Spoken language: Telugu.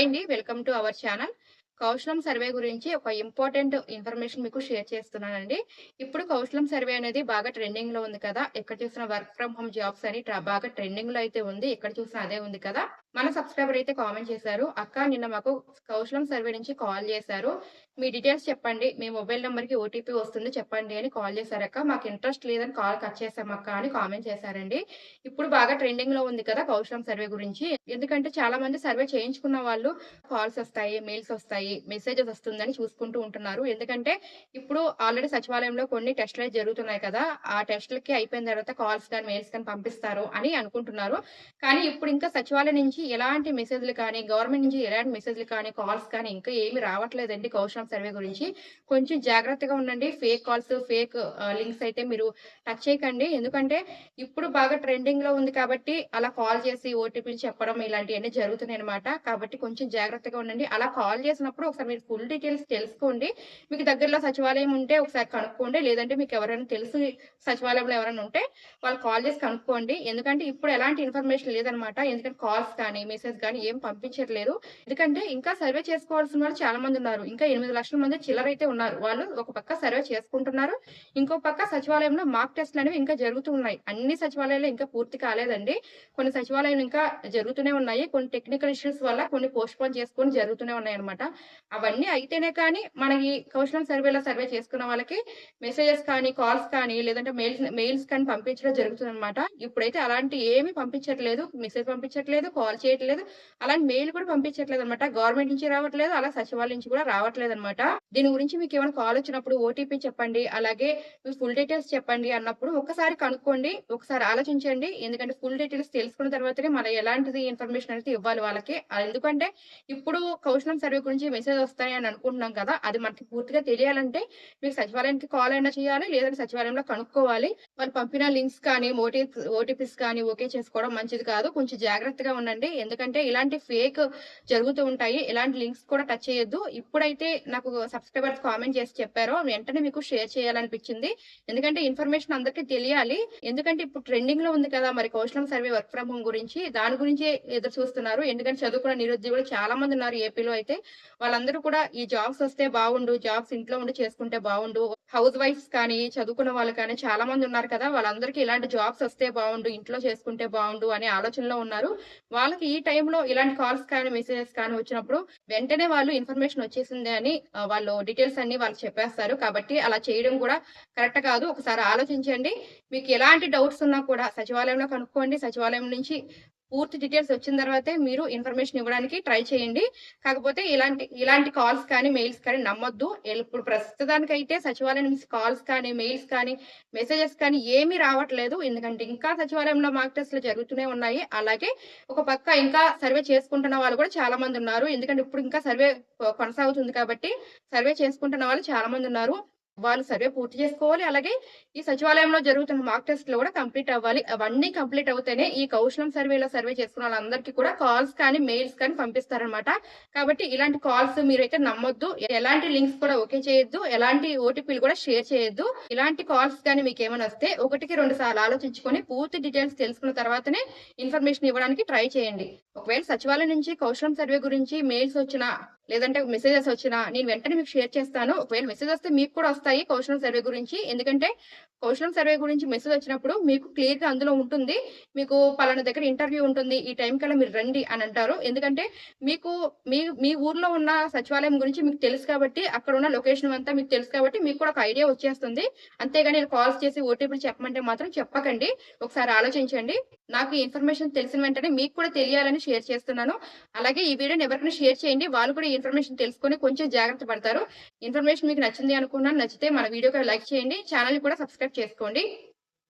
హాయ్ అండి welcome to our channel. Kaushalam survey గురించి ఒక ఇంపార్టెంట్ ఇన్ఫర్మేషన్ మీకు షేర్ చేస్తున్నానండి. ఇప్పుడు కౌశలం సర్వే అనేది బాగా ట్రెండింగ్లో ఉంది కదా. ఎక్కడ చూసిన వర్క్ ఫ్రమ్ హోమ్ జాబ్స్ అని బాగా ట్రెండింగ్లో అయితే ఉంది. ఎక్కడ చూసినా అదే ఉంది కదా. మన సబ్స్క్రైబర్ అయితే కామెంట్ చేశారు. అక్క నిన్న మాకు కౌశలం సర్వే నుంచి కాల్ చేశారు. మీ డీటెయిల్స్ చెప్పండి. మీ మొబైల్ నెంబర్కి ఓటీపీ వస్తుంది చెప్పండి అని కాల్ చేశారు అక్క. మాకు ఇంట్రెస్ట్ లేదని కాల్ కట్ చేసాం అక్క అని కామెంట్ చేశారండి. ఇప్పుడు బాగా ట్రెండింగ్లో ఉంది కదా కౌశలం సర్వే గురించి. ఎందుకంటే చాలా మంది సర్వే చేయించుకున్న వాళ్ళు కాల్స్ వస్తాయి మెయిల్స్ వస్తాయి మెసేజెస్ వస్తుందని చూసుకుంటూ ఉంటున్నారు. ఎందుకంటే ఇప్పుడు ఆల్రెడీ సచివాలయంలో కొన్ని టెస్టులు జరుగుతున్నాయి కదా. ఆ టెస్టులకి అయిపోయిన తర్వాత కాల్స్ కానీ మెయిల్స్ కానీ పంపిస్తారు అని అనుకుంటున్నారు. కానీ ఇప్పుడు ఇంకా సచివాలయం నుంచి ఎలాంటి మెసేజ్లు కానీ గవర్నమెంట్ నుంచి ఎలాంటి మెసేజ్లు కానీ కాల్స్ కానీ ఇంకా ఏమి రావట్లేదండి కౌశలం సర్వే గురించి. కొంచెం జాగ్రత్తగా ఉండండి. ఫేక్ కాల్స్ ఫేక్ లింక్స్ అయితే మీరు టచ్ చేయకండి. ఎందుకంటే ఇప్పుడు బాగా ట్రెండింగ్లో ఉంది కాబట్టి అలా కాల్ చేసి ఓటీపీలు చెప్పడం ఇలాంటివన్నీ జరుగుతున్నాయి అనమాట కాబట్టి కొంచెం జాగ్రత్తగా ఉండండి. అలా కాల్ చేసినప్పుడు ఒకసారి మీరు ఫుల్ డీటెయిల్స్ తెలుసుకోండి. మీకు దగ్గరలో సచివాలయం ఉంటే ఒకసారి కనుక్కోండి. లేదంటే మీకు ఎవరైనా తెలుసు సచివాలయంలో ఎవరైనా ఉంటే వాళ్ళు కాల్ చేసి కనుక్కోండి. ఎందుకంటే ఇప్పుడు ఎలాంటి ఇన్ఫర్మేషన్ లేదనమాట ఎందుకంటే కాల్స్ కానీ కానీ మెసేజ్ కానీ ఏం పంపించట్లేదు. ఎందుకంటే ఇంకా సర్వే చేసుకోవాల్సిన వాళ్ళు చాలా మంది ఉన్నారు. ఇంకా ఎనిమిది లక్షల మంది చిల్లర అయితే ఉన్నారు. వాళ్ళు ఒక పక్క సర్వే చేసుకుంటున్నారు. ఇంకో పక్క సచివాలయంలో మాక్ టెస్ట్లు అనేవి ఇంకా జరుగుతూ ఉన్నాయి. అన్ని సచివాలయాలు ఇంకా పూర్తి కాలేదండి. కొన్ని సచివాలయాలు ఇంకా జరుగుతూనే ఉన్నాయి. కొన్ని టెక్నికల్ ఇష్యూస్ వల్ల కొన్ని పోస్ట్ పోన్ చేసుకొని జరుగుతూనే ఉన్నాయి అనమాట అవన్నీ అయితేనే కానీ మనకి కౌశలం సర్వేలో సర్వే చేసుకున్న వాళ్ళకి మెసేజెస్ కానీ కాల్స్ కానీ లేదంటే మెయిల్స్ మెయిల్స్ కానీ పంపించడం జరుగుతుంది అనమాట ఇప్పుడైతే అలాంటి ఏమి పంపించట్లేదు. మెసేజ్ పంపించట్లేదు. కాల్ చేయట్లేదు. అలాంటి మెయిల్ కూడా పంపించట్లేదు అనమాట గవర్నమెంట్ నుంచి రావట్లేదు. అలా సచివాలయం నుంచి కూడా రావట్లేదు అనమాట దీని గురించి మీకు ఏమైనా కాల్ వచ్చినప్పుడు ఓటీపీ చెప్పండి. అలాగే మీ ఫుల్ డీటెయిల్స్ చెప్పండి అన్నప్పుడు ఒకసారి కనుక్కోండి. ఒకసారి ఆలోచించండి. ఎందుకంటే ఫుల్ డీటెయిల్స్ తెలుసుకున్న తర్వాతనే మనం ఎలాంటిది ఇన్ఫర్మేషన్ అయితే ఇవ్వాలి వాళ్ళకి. ఎందుకంటే ఇప్పుడు కౌశలం సర్వే గురించి మెసేజ్ వస్తాయి అని అనుకుంటున్నాం కదా అది మనకి పూర్తిగా తెలియాలంటే మీకు సచివాలయానికి కాల్ అయినా చేయాలి లేదంటే సచివాలయంలో కనుక్కోవాలి. వాళ్ళు పంపిన లింక్స్ కానీ ఓటీ ఓటీపీస్ కానీ ఓకే చేసుకోవడం మంచిది కాదు. కొంచెం జాగ్రత్తగా ఉండండి. ఎందుకంటే ఇలాంటి ఫేక్ జరుగుతూ ఉంటాయి. ఇలాంటి లింక్స్ కూడా టచ్ చేయొద్దు. ఇప్పుడైతే నాకు సబ్స్క్రైబర్స్ కామెంట్ చేసి చెప్పారో. వెంటనే మీకు షేర్ చేయాలనిపించింది. ఎందుకంటే ఇన్ఫర్మేషన్ అందరికీ తెలియాలి. ఎందుకంటే ఇప్పుడు ట్రెండింగ్లో ఉంది కదా మరి Kaushalam survey work from home గురించి. దాని గురించి ఎదురు చూస్తున్నారు. ఎందుకంటే చదువుకున్న నిరుద్యోగులు చాలా మంది ఉన్నారు ఏపీలో అయితే. వాళ్ళందరూ కూడా ఈ జాబ్స్ వస్తే బాగుండు జాబ్స్ ఇంట్లో ఉండి చేసుకుంటే బాగుండు. హౌస్ వైఫ్స్ కానీ చదువుకున్న వాళ్ళు కానీ చాలా మంది ఉన్నారు కదా. వాళ్ళందరికీ ఇలాంటి జాబ్స్ వస్తే బాగుండు ఇంట్లో చేసుకుంటే బాగుండు అనే ఆలోచనలో ఉన్నారు. వాళ్ళ వాళ్ళకి ఈ టైంలో ఇలాంటి కాల్స్ కానీ మెసేజెస్ కానీ వచ్చినప్పుడు వెంటనే వాళ్ళు ఇన్ఫర్మేషన్ వచ్చేసింది అని వాళ్ళు డీటెయిల్స్ అన్ని వాళ్ళు చెప్పేస్తారు. కాబట్టి అలా చేయడం కూడా కరెక్ట్ కాదు. ఒకసారి ఆలోచించండి. మీకు ఎలాంటి డౌట్స్ ఉన్నా కూడా సచివాలయంలో కనుక్కోండి. సచివాలయం నుంచి పూర్తి డీటెయిల్స్ వచ్చిన తర్వాతే మీరు ఇన్ఫర్మేషన్ ఇవ్వడానికి ట్రై చేయండి. కాకపోతే ఇలాంటి ఇలాంటి కాల్స్ కానీ మెయిల్స్ కానీ నమ్మొద్దు. ఇప్పుడు ప్రస్తుతానికైతే సచివాలయం నుంచి కాల్స్ కానీ మెయిల్స్ కానీ మెసేజెస్ కానీ ఏమీ రావట్లేదు. ఎందుకంటే ఇంకా సచివాలయంలో మాక్ టెస్ట్లు జరుగుతూనే ఉన్నాయి. అలాగే ఒక పక్క ఇంకా సర్వే చేసుకుంటున్న వాళ్ళు కూడా చాలా మంది ఉన్నారు. ఎందుకంటే ఇప్పుడు ఇంకా సర్వే కొనసాగుతుంది కాబట్టి సర్వే చేసుకుంటున్న వాళ్ళు చాలా మంది ఉన్నారు. వాళ్ళు సర్వే పూర్తి చేసుకోవాలి. అలాగే ఈ సచివాలయంలో జరుగుతున్న మాక్ టెస్ట్లో కూడా కంప్లీట్ అవ్వాలి. అవన్నీ కంప్లీట్ అవుతేనే ఈ కౌశలం సర్వేలో సర్వే చేసుకున్న వాళ్ళందరికీ కూడా కాల్స్ కానీ మెయిల్స్ కానీ పంపిస్తారనమాట కాబట్టి ఇలాంటి కాల్స్ మీరైతే నమ్మొద్దు. ఎలాంటి లింక్స్ కూడా ఓకే చేయొద్దు. ఎలాంటి ఓటీపీలు కూడా షేర్ చేయొద్దు. ఇలాంటి కాల్స్ కానీ మీకు ఏమైనా వస్తే ఒకటికి రెండు సార్లు ఆలోచించుకొని పూర్తి డీటెయిల్స్ తెలుసుకున్న తర్వాతనే ఇన్ఫర్మేషన్ ఇవ్వడానికి ట్రై చేయండి. ఒకవేళ సచివాలయం నుంచి కౌశలం సర్వే గురించి మెయిల్స్ వచ్చినా లేదంటే మెసేజెస్ వచ్చినా నేను వెంటనే మీకు షేర్ చేస్తాను. ఒకవేళ మెసేజ్ వస్తే మీకు కూడా వస్తాయి కౌశలం సర్వే గురించి. ఎందుకంటే కౌశలం సర్వే గురించి మెసేజ్ వచ్చినప్పుడు మీకు క్లియర్గా అందులో ఉంటుంది. మీకు పలానా దగ్గర ఇంటర్వ్యూ ఉంటుంది. ఈ టైం కల్లా మీరు రండి అని అంటారు. ఎందుకంటే మీకు మీ మీ ఊర్లో ఉన్న సచివాలయం గురించి మీకు తెలుసు కాబట్టి అక్కడ ఉన్న లొకేషన్ అంతా మీకు తెలుసు కాబట్టి మీకు కూడా ఒక ఐడియా వచ్చేస్తుంది. అంతేగాని నేను కాల్స్ చేసి ఓటీపీలు చెప్పమంటే మాత్రం చెప్పకండి. ఒకసారి ఆలోచించండి. నాకు ఇన్ఫర్మేషన్ తెలిసిన వెంటనే మీకు కూడా తెలియాలని షేర్ చేస్తున్నాను. అలాగే ఈ వీడియోని ఎవరికైనా షేర్ చేయండి. వాళ్ళు కూడా ఇన్ఫర్మేషన్ తెలుసుకొని కొంచెం జాగ్రత్త పడతారు. ఇన్ఫర్మేషన్ మీకు నచ్చింది అనుకున్నాను నచ్చితే మన వీడియోకి లైక్ చేయండి. ఛానల్ కూడా సబ్స్క్రైబ్ చేసుకోండి.